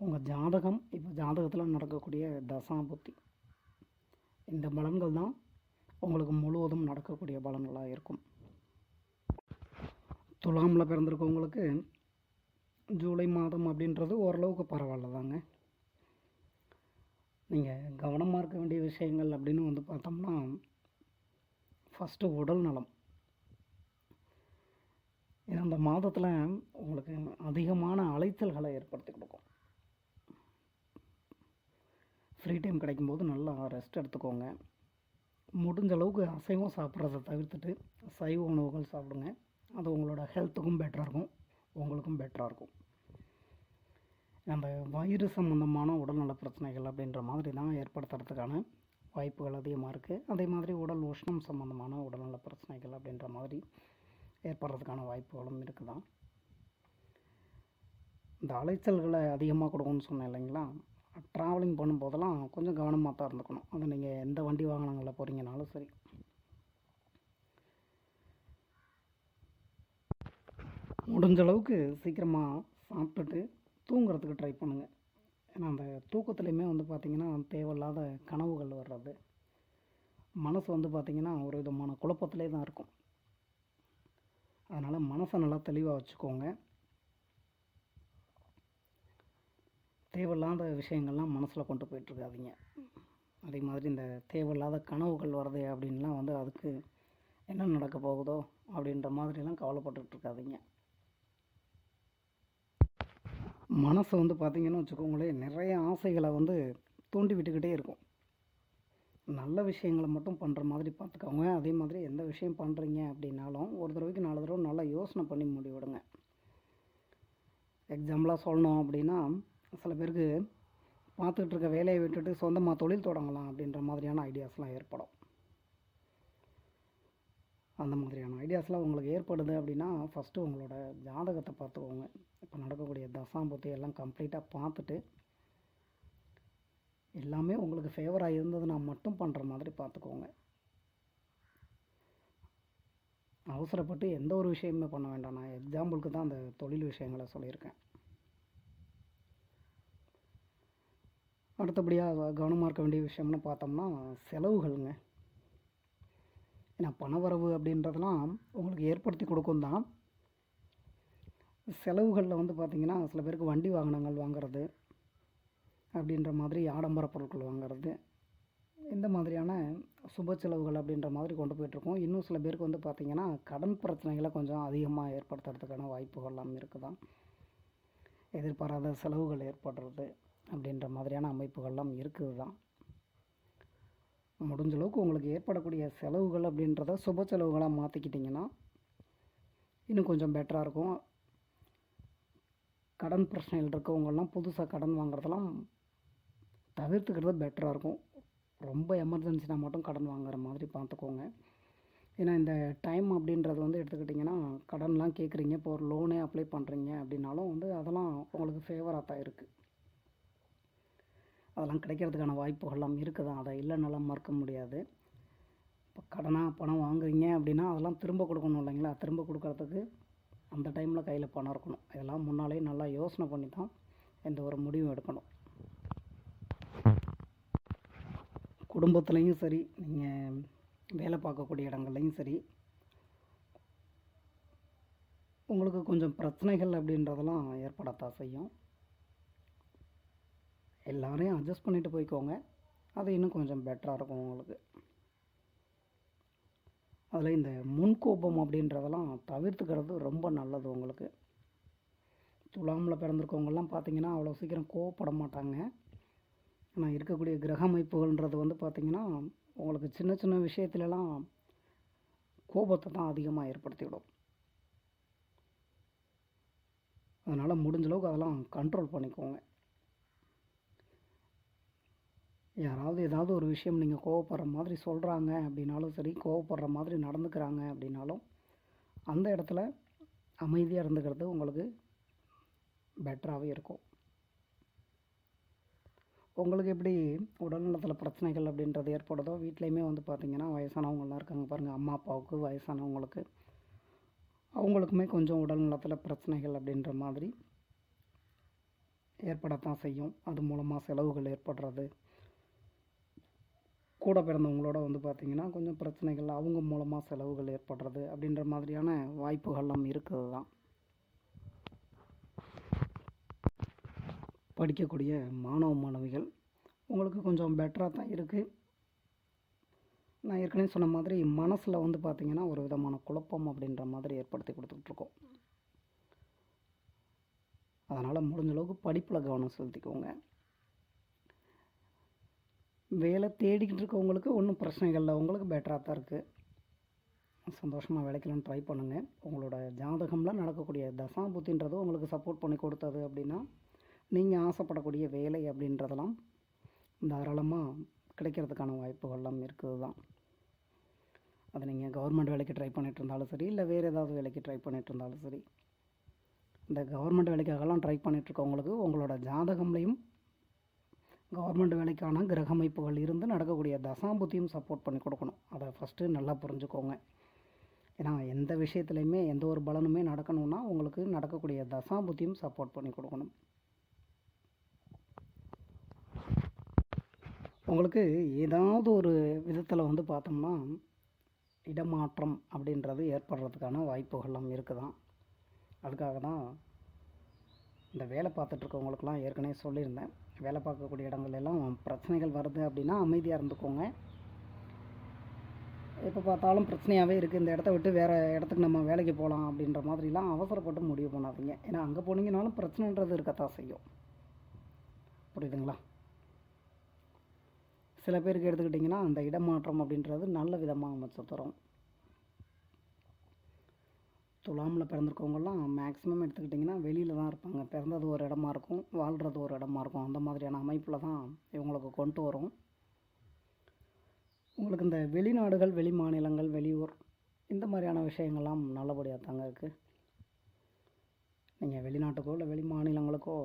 உங்கள் ஜாதகம் இப்போ ஜாதகத்தில் நடக்கக்கூடிய தசாபுத்தி இந்த பலன்கள் தான் உங்களுக்கு முழுவதும் நடக்கக்கூடிய பலன்களாக இருக்கும். துலாமில் பிறந்திருக்கவங்களுக்கு ஜூலை மாதம் அப்படின்றது ஓரளவுக்கு பரவாயில்ல தாங்க. நீங்கள் கவனமாக இருக்க வேண்டிய விஷயங்கள் அப்படின்னு வந்து பார்த்தோம்னா ஃபஸ்ட்டு உடல் நலம். இந்த அந்த மாதத்தில் உங்களுக்கு அதிகமான அலைச்சல்களை ஏற்படுத்தி கொடுக்கும். ஃப்ரீ டைம் கிடைக்கும்போது நல்லா ரெஸ்ட் எடுத்துக்கோங்க. முடிஞ்ச அளவுக்கு அசைவம் சாப்பிட்றத தவிர்த்துட்டு சைவ உணவுகள் சாப்பிடுங்க. அது உங்களோட ஹெல்த்துக்கும் பெட்டராக இருக்கும். உங்களுக்கும் பெட்டராக இருக்கும். அந்த வயிறு சம்மந்தமான உடல்நல பிரச்சனைகள் அப்படின்ற மாதிரி தான் ஏற்படுத்துறதுக்கான வாய்ப்புகள் அதிகமாக இருக்குது அதே மாதிரி உடல் உஷ்ணம் சம்மந்தமான உடல்நல பிரச்சனைகள் அப்படின்ற மாதிரி ஏற்படுறதுக்கான வாய்ப்புகளும் இருக்குதான். இந்த அலைச்சல்களை அதிகமாக கொடுக்கும்னு சொன்னேன் இல்லைங்களா? ட்ராவலிங் பண்ணும்போதெல்லாம் கொஞ்சம் கவனமாக தான் இருந்துக்கணும். அது நீங்கள் எந்த வண்டி வாகனங்களில் போகிறீங்கனாலும் சரி. முடிஞ்ச அளவுக்கு சீக்கிரமாக சாப்பிட்டுட்டு தூங்குறதுக்கு ட்ரை பண்ணுங்கள் ஏன்னா அந்த தூக்கத்துலேயுமே வந்து பார்த்திங்கன்னா தேவையில்லாத கனவுகள் வர்றது. மனசு வந்து பார்த்திங்கன்னா ஒரு விதமான குழப்பத்திலே தான் இருக்கும். அதனால் மனசை நல்லா தெளிவாக வச்சுக்கோங்க. தேவையில்லாத விஷயங்கள்லாம் மனசில் கொண்டு போயிட்டுருக்காதீங்க. அதே மாதிரி இந்த தேவையில்லாத கனவுகள் வருது அப்படின்லாம் வந்து அதுக்கு என்ன நடக்க போகுதோ அப்படின்ற மாதிரிலாம் கவலைப்பட்டுட்டு இருக்காதீங்க மனசு வந்து பார்த்திங்கன்னு வச்சுக்கோங்களேன் நிறைய ஆசைகளை வந்து தூண்டி விட்டுக்கிட்டே இருக்கும். நல்ல விஷயங்களை மட்டும் பண்ணுற மாதிரி பார்த்துக்கோங்க அதே மாதிரி எந்த விஷயம் பண்ணுறீங்க அப்படின்னாலும் ஒரு தடவைக்கு நாலு தடவை நல்லா யோசனை பண்ணி முடிவிடுங்க. எக்ஸாம்பிளாக சொல்லணும் அப்படின்னா சில பேருக்கு பார்த்துக்கிட்டு இருக்க வேலையை விட்டுட்டு சொந்தமாக தொழில் தொடங்கலாம் அப்படின்ற மாதிரியான ஐடியாஸ்லாம் ஏற்படும். அந்த மாதிரியான ஐடியாஸ்லாம் உங்களுக்கு ஏற்படுது அப்படின்னா ஃபஸ்ட்டு உங்களோட ஜாதகத்தை பார்த்துக்கோங்க. இப்போ நடக்கக்கூடிய தசாம்புத்தி எல்லாம் கம்ப்ளீட்டாக பார்த்துட்டு எல்லாமே உங்களுக்கு ஃபேவராக இருந்ததுன்னா மட்டும் பண்ணுற மாதிரி பார்த்துக்கோங்க. அவசரப்பட்டு எந்த ஒரு விஷயமே பண்ண வேண்டாம். நான் எக்ஸாம்பிளுக்கு தான் அந்த தொழில் விஷயங்களை சொல்லியிருக்கேன். அடுத்தபடியாக கவனமாக இருக்க வேண்டிய விஷயம்னு பார்த்தோம்னா செலவுகள்ங்க. ஏன்னா பணவரவு அப்படின்றதெல்லாம் உங்களுக்கு ஏற்படுத்தி கொடுக்கும் தான். செலவுகளில் வந்து பார்த்திங்கன்னா சில பேருக்கு வண்டி வாகனங்கள் வாங்குறது அப்படின்ற மாதிரி ஆடம்பர பொருட்கள் வாங்குறது இந்த மாதிரியான சுப செலவுகள் அப்படின்ற மாதிரி கொண்டு போயிட்டுருக்கோம் இன்னும் சில பேருக்கு வந்து பார்த்திங்கன்னா கடன் பிரச்சனைகளை கொஞ்சம் அதிகமாக ஏற்படுத்துறதுக்கான வாய்ப்புகள்லாம் இருக்குதான். எதிர்பாராத செலவுகள் ஏற்படுறது. அப்படின்ற மாதிரியான அமைப்புகள்லாம் இருக்குது தான் முடிஞ்ச அளவுக்கு உங்களுக்கு ஏற்படக்கூடிய செலவுகள் அப்படின்றத சுப செலவுகளாக மாற்றிக்கிட்டிங்கன்னா இன்னும் கொஞ்சம் பெட்டராக இருக்கும். கடன் பிரச்சனைகள் இருக்கவங்கெல்லாம் புதுசாக கடன் வாங்குறதெல்லாம் தவிர்த்துக்கிறது பெட்டராக இருக்கும். ரொம்ப எமர்ஜென்சினா மட்டும் கடன் வாங்குற மாதிரி பார்த்துக்கோங்க. ஏன்னா இந்த டைம் அப்படின்றது வந்து எடுத்துக்கிட்டிங்கன்னா கடன்லாம் கேட்குறீங்க இப்போ ஒரு லோனே அப்ளை பண்ணுறீங்க அப்படின்னாலும் வந்து அதெல்லாம் உங்களுக்கு ஃபேவராக தான் இருக்குது அதெல்லாம் கிடைக்கிறதுக்கான வாய்ப்புகள்லாம் இருக்குது? தான் அதை இல்லைன்னாலாம் மறுக்க முடியாது. இப்போ கடனாக பணம் வாங்குறீங்க அப்படின்னா அதெல்லாம் திரும்ப கொடுக்கணும் இல்லைங்களா? திரும்ப கொடுக்கறதுக்கு அந்த டைமில் கையில் பணம் இருக்கணும். இதெல்லாம் முன்னாலே நல்லா யோசனை பண்ணி தான் எந்த ஒரு முடிவும் எடுக்கணும். குடும்பத்துலேயும் சரி நீங்கள் வேலை பார்க்கக்கூடிய இடங்கள்லையும் சரி உங்களுக்கு கொஞ்சம் பிரச்சனைகள் அப்படின்றதெல்லாம் ஏற்படத்தான் செய்யும். எல்லாரையும் அட்ஜஸ்ட் பண்ணிவிட்டு போய்க்கோங்க. அது இன்னும் கொஞ்சம் பெட்டராக இருக்கும் உங்களுக்கு. அதில் இந்த முன்கோபம் அப்படின்றதெல்லாம் தவிர்த்துக்கிறது ரொம்ப நல்லது உங்களுக்கு. துலாமில் பிறந்திருக்கவங்கெல்லாம் பார்த்தீங்கன்னா அவ்வளோ சீக்கிரம் கோவப்பட மாட்டாங்க. ஆனால் இருக்கக்கூடிய கிரக அமைப்புகள்ன்றது வந்து பார்த்திங்கன்னா உங்களுக்கு சின்ன சின்ன விஷயத்துலலாம் கோபத்தை தான் அதிகமாக ஏற்படுத்திவிடும். அதனால் முடிஞ்சளவுக்கு அதெல்லாம் கண்ட்ரோல் பண்ணிக்கோங்க. யாராவது ஏதாவது ஒரு விஷயம் நீங்கள் கோவப்படுற மாதிரி சொல்கிறாங்க அப்படின்னாலும் சரி கோவப்படுற மாதிரி நடந்துக்கிறாங்க அப்படின்னாலும் அந்த இடத்துல அமைதியாக இருந்துக்கிறது உங்களுக்கு பெட்டராகவே இருக்கும். உங்களுக்கு எப்படி உடல்நலத்தில் பிரச்சனைகள் அப்படின்றது ஏற்படுதோ வீட்லேயுமே வந்து பார்த்திங்கன்னா வயசானவங்களாம் இருக்காங்க பாருங்கள் அம்மா அப்பாவுக்கு வயசானவங்களுக்கு அவங்களுக்குமே கொஞ்சம் உடல்நலத்தில் பிரச்சனைகள் அப்படின்ற மாதிரி ஏற்படத்தான் செய்யும். அது மூலமாக செலவுகள் ஏற்படுறது. கூட பிறந்தவங்களோட வந்து பார்த்திங்கன்னா கொஞ்சம் பிரச்சனைகள் அவங்க மூலமாக செலவுகள் ஏற்படுறது அப்படின்ற மாதிரியான வாய்ப்புகள்லாம் இருக்கிறது தான் படிக்கக்கூடிய மாணவ மாணவிகள் உங்களுக்கு கொஞ்சம் பெட்டராக தான் இருக்குது நான் ஏற்கனவே சொன்ன மாதிரி மனசில் வந்து பார்த்திங்கன்னா ஒரு விதமான குழப்பம் அப்படின்ற மாதிரி ஏற்படுத்தி கொடுத்துட்ருக்கோம் அதனால் முடிஞ்ச அளவுக்கு படிப்பில் கவனம் செலுத்திக்கோங்க. வேலை தேடிக்கிட்டு இருக்கவங்களுக்கு ஒன்றும் பிரச்சனைகள் இல்லை. உங்களுக்கு பெட்டராக தான் இருக்குது சந்தோஷமாக வேலைக்கெல்லாம் ட்ரை பண்ணுங்கள் உங்களோட ஜாதகம்லாம் நடக்கக்கூடிய தசாபுத்தின்றது உங்களுக்கு சப்போர்ட் பண்ணி கொடுத்தது அப்படின்னா நீங்கள் ஆசைப்படக்கூடிய வேலை அப்படின்றதெல்லாம் தாராளமாக கிடைக்கிறதுக்கான வாய்ப்புகள்லாம் இருக்குது தான். அது நீங்கள் கவர்மெண்ட் வேலைக்கு ட்ரை பண்ணிகிட்டு இருந்தாலும் சரி இல்லை வேறு ஏதாவது வேலைக்கு ட்ரை பண்ணிகிட்டு இருந்தாலும் சரி இந்த கவர்மெண்ட் வேலைக்காகலாம் ட்ரை பண்ணிகிட்ருக்கவங்களுக்கு உங்களோட ஜாதகம்லேயும் கவர்மெண்ட் வேலைக்கான கிரக அமைப்புகள் இருந்து நடக்கக்கூடிய தசாபுத்தியும் சப்போர்ட் பண்ணி கொடுக்கணும். அதை ஃபஸ்ட்டு நல்லா புரிஞ்சுக்கோங்க. ஏன்னா எந்த விஷயத்துலையுமே எந்த ஒரு பலனுமே நடக்கணும்னா உங்களுக்கு நடக்கக்கூடிய தசாபுத்தியும் சப்போர்ட் பண்ணி கொடுக்கணும். உங்களுக்கு ஏதாவது ஒரு விதத்தில் வந்து பார்த்தோம்னா இடமாற்றம் அப்படின்றது ஏற்படுறதுக்கான வாய்ப்புகள்லாம் இருக்குதான். அதுக்காக தான் இந்த வேலை பார்த்துட்ருக்கவங்களுக்கெல்லாம் ஏற்கனவே சொல்லியிருந்தேன். வேலை பார்க்கக்கூடிய இடங்கள் எல்லாம் பிரச்சனைகள் வருது அப்படின்னா அமைதியாக இருந்துக்கோங்க. எப்போ பார்த்தாலும் பிரச்சனையாகவே இருக்குது இந்த இடத்த விட்டு வேறு இடத்துக்கு நம்ம வேலைக்கு போகலாம் அப்படின்ற மாதிரிலாம் அவசரப்பட்டு முடிவு பண்ணாதீங்க. ஏன்னா அங்கே போனீங்கனாலும் பிரச்சனைன்றது இருக்கத்தான் செய்யும். புரியுதுங்களா? சில பேருக்கு எடுத்துக்கிட்டிங்கன்னா அந்த இடமாற்றம் அப்படின்றது நல்ல விதமாக அமைச்சு தரும். துலாமில் பிறந்திருக்கவங்கலாம் மேக்ஸிமம் எடுத்துக்கிட்டிங்கன்னா வெளியில் தான் இருப்பாங்க. பிறந்தது ஒரு இடமா இருக்கும் வாழ்கிறது ஒரு இடமா இருக்கும். அந்த மாதிரியான அமைப்பில் தான் இவங்களுக்கு கொண்டு வரும். உங்களுக்கு இந்த வெளிநாடுகள் வெளி மாநிலங்கள் வெளியூர் இந்த மாதிரியான விஷயங்கள்லாம் நல்லபடியாக தாங்க இருக்குது நீங்கள் வெளிநாட்டுக்கோ இல்லை வெளி மாநிலங்களுக்கோ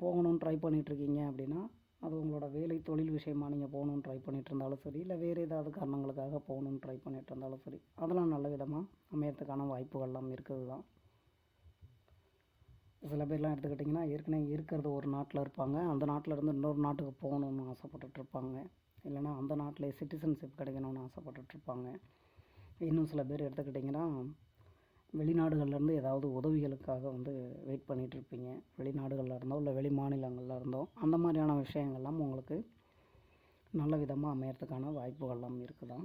போகணும்னு ட்ரை பண்ணிகிட்ருக்கீங்க அப்படின்னா அது உங்களோட வேலை தொழில் விஷயமா நீங்கள் போகணுன்னு ட்ரை பண்ணிகிட்டு இருந்தாலும் சரி இல்லை வேறு ஏதாவது காரணங்களுக்காக போகணுன்னு ட்ரை பண்ணிகிட்டு இருந்தாலும் சரி அதெல்லாம் நல்ல விதமாக அமையறதுக்கான வாய்ப்புகள்லாம் இருக்குது தான் சில பேர்லாம் எடுத்துக்கிட்டிங்கன்னா ஏற்கனவே இருக்கிறது ஒரு நாட்டில் இருப்பாங்க அந்த நாட்டில் இருந்து இன்னொரு நாட்டுக்கு போகணுன்னு ஆசைப்பட்டுட்ருப்பாங்க இல்லைனா இல்லைன்னா அந்த நாட்டிலே சிட்டிசன்ஷிப் கிடைக்கணும்னு ஆசைப்பட்டுட்டு இருப்பாங்க இன்னும் சில பேர் எடுத்துக்கிட்டிங்கன்னா வெளிநாடுகள்லேருந்து ஏதாவது உதவிகளுக்காக வந்து வெயிட் பண்ணிகிட்டு இருப்பீங்க வெளிநாடுகளில் இருந்தோ இல்லை வெளி மாநிலங்களில் இருந்தோ அந்த மாதிரியான விஷயங்கள்லாம் உங்களுக்கு நல்ல விதமாக அமையறதுக்கான வாய்ப்புகள்லாம் இருக்குதான்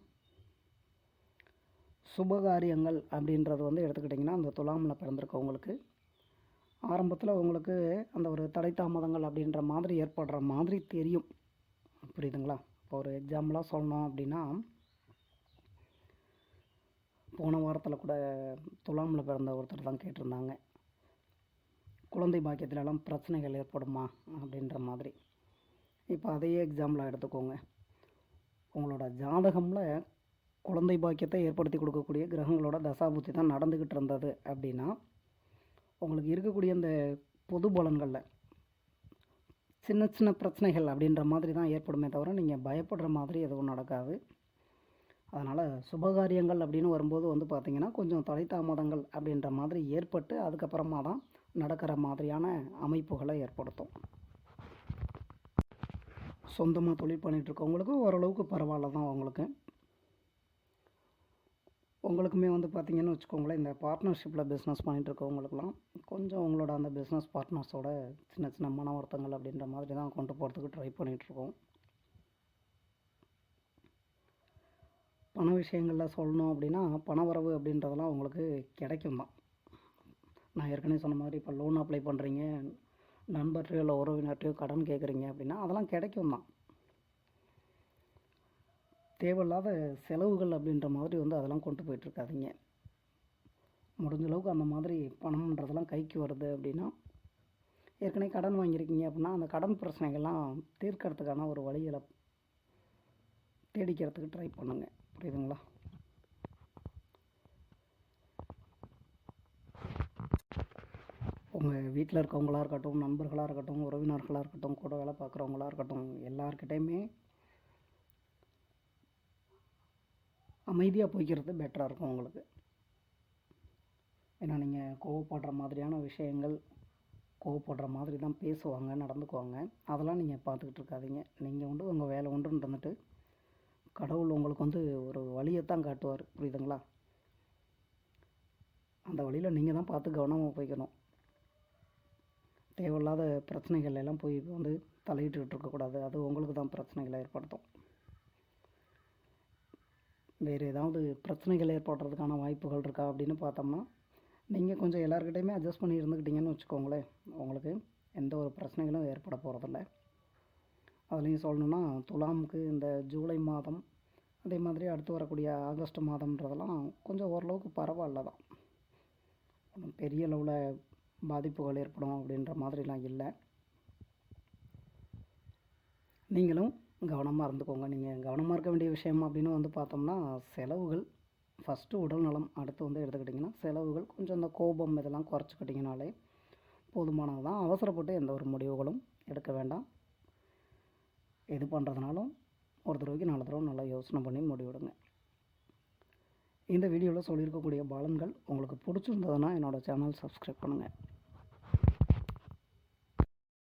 சுபகாரியங்கள் அப்படின்றது வந்து எடுத்துக்கிட்டிங்கன்னா அந்த துலாமில் பிறந்திருக்கவங்களுக்கு ஆரம்பத்தில் உங்களுக்கு அந்த ஒரு தடை தாமதங்கள் அப்படின்ற மாதிரி ஏற்படுற மாதிரி தெரியும். புரியுதுங்களா? இப்போ ஒரு எக்ஸாம்பிளாக சொல்லணும் அப்படின்னா போன வாரத்தில் கூட துலாமில் பிறந்த ஒருத்தர் தான் கேட்டிருந்தாங்க. குழந்தை பாக்கியத்திலலாம் பிரச்சனைகள் ஏற்படுமா? அப்படின்ற மாதிரி. இப்போ அதையே எக்ஸாம்பிளாக எடுத்துக்கோங்க. உங்களோட ஜாதகமில் குழந்தை பாக்கியத்தை ஏற்படுத்தி கொடுக்கக்கூடிய கிரகங்களோட தசாபுத்தி தான் நடந்துக்கிட்டு இருந்தது அப்படின்னா உங்களுக்கு இருக்கக்கூடிய அந்த பொது பலன்களில் சின்ன சின்ன பிரச்சனைகள் அப்படின்ற மாதிரி தான் ஏற்படுமே தவிர நீங்கள் பயப்படுற மாதிரி எதுவும் நடக்காது. அதனால் சுபகாரியங்கள் அப்படின்னு வரும்போது வந்து பார்த்திங்கன்னா கொஞ்சம் தலை தாமதங்கள் அப்படின்ற மாதிரி ஏற்பட்டு அதுக்கப்புறமா தான் நடக்கிற மாதிரியான அமைப்புகளை ஏற்படுத்தும். சொந்தமாக தொழில் பண்ணிகிட்ருக்கவங்களுக்கும் ஓரளவுக்கு பரவாயில்ல தான் அவங்களுக்கு. உங்களுக்குமே வந்து பார்த்திங்கன்னு வச்சுக்கோங்களேன் இந்த பார்ட்னர்ஷிப்பில் பிஸ்னஸ் பண்ணிகிட்ருக்கவங்களுக்குலாம் கொஞ்சம் உங்களோட அந்த பிஸ்னஸ் பார்ட்னர்ஸோட சின்ன சின்ன மன வருத்தங்கள் அப்படின்ற மாதிரி தான் கொண்டு போகிறதுக்கு ட்ரை பண்ணிகிட்ருக்கோம் பண விஷயங்களில் சொல்லணும் அப்படின்னா பணவரவு அப்படின்றதெல்லாம் உங்களுக்கு கிடைக்கும் தான். நான் ஏற்கனவே சொன்ன மாதிரி இப்போ லோன் அப்ளை பண்ணுறீங்க நண்பர்கிட்டயோ இல்லை உறவினர்கிட்டயோ கடன் கேட்குறீங்க அப்படின்னா அதெல்லாம் கிடைக்கும் தான். தேவையில்லாத செலவுகள் அப்படின்ற மாதிரி வந்து அதெல்லாம் கொண்டு போயிட்டுருக்காதீங்க முடிஞ்ச அளவுக்கு அந்த மாதிரி பணம்ன்றதெல்லாம் கைக்கு வருது அப்படின்னா ஏற்கனவே கடன் வாங்கியிருக்கீங்க அப்படின்னா அந்த கடன் பிரச்சனைகள்லாம் தீர்க்கறதுக்கான ஒரு வழிகளை தேடிக்கிறதுக்கு ட்ரை பண்ணுங்கள் புரியுதுங்களா? உங்கள் வீட்டில் இருக்கவங்களாக இருக்கட்டும் நண்பர்களாக இருக்கட்டும் உறவினர்களாக இருக்கட்டும் கூட வேலை பார்க்குறவங்களா இருக்கட்டும் எல்லாருக்கிட்டையுமே அமைதியாக போய்க்கிறது பெட்டராக இருக்கும் உங்களுக்கு. ஏன்னா நீங்கள் கோவப்படுற மாதிரியான விஷயங்கள் கோவப்படுற மாதிரி தான் பேசுவாங்க நடந்துக்குவாங்க. அதெல்லாம் நீங்கள் பார்த்துக்கிட்டு இருக்காதீங்க. நீங்கள் உண்டு உங்கள் வேலை உண்டுன்னு இருந்துட்டு கடவுள் உங்களுக்கு வந்து ஒரு வழியை தான் காட்டுவார். புரியுதுங்களா? அந்த வழியில் நீங்கள் தான் பார்த்து கவனமாக போய்க்கணும். தேவையில்லாத பிரச்சனைகள் எல்லாம் போய் வந்து தலையிட்டுக்கிட்டு இருக்கக்கூடாது அது உங்களுக்கு தான் பிரச்சனைகளை ஏற்படுத்தும். வேறு ஏதாவது பிரச்சனைகள் ஏற்படுறதுக்கான வாய்ப்புகள் இருக்கா அப்படின்னு பார்த்தோம்னா நீங்கள் கொஞ்சம் எல்லாருக்கிட்டையுமே அட்ஜஸ்ட் பண்ணி இருந்துக்கிட்டீங்கன்னு வச்சுக்கோங்களேன். உங்களுக்கு எந்த ஒரு பிரச்சனைகளும் ஏற்பட போகிறதில்ல அதுலேயும் சொல்லணுன்னா துலாமுக்கு இந்த ஜூலை மாதம் அதே மாதிரி அடுத்து வரக்கூடிய ஆகஸ்ட் மாதம்ன்றதெல்லாம் கொஞ்சம் ஓரளவுக்கு பரவாயில்ல தான். ஒன்றும் பெரிய அளவில் பாதிப்புகள் ஏற்படும் அப்படின்ற மாதிரிலாம் இல்லை. நீங்களும் கவனமாக இருந்துக்கோங்க. நீங்கள் கவனமாக இருக்க வேண்டிய விஷயம் அப்படின்னு வந்து பார்த்தோம்னா செலவுகள் ஃபஸ்ட்டு உடல் நலம் அடுத்து வந்து எடுத்துக்கிட்டிங்கன்னா செலவுகள் கொஞ்சம் இந்த கோபம் இதெல்லாம் குறைச்சிக்கிட்டிங்கனாலே போதுமானது தான் அவசரப்பட்டு எந்த ஒரு முடிவுகளும் எடுக்க வேண்டாம். எது பண்ணுறதுனாலும் ஒரு தடவைக்கு நாலு தடவை நல்லா யோசனை பண்ணி முடிவெடுங்க. இந்த வீடியோவில் சொல்லியிருக்கக்கூடிய பலன்கள் உங்களுக்கு பிடிச்சிருந்ததுன்னா என்னோடய சேனல் சப்ஸ்கிரைப் பண்ணுங்கள்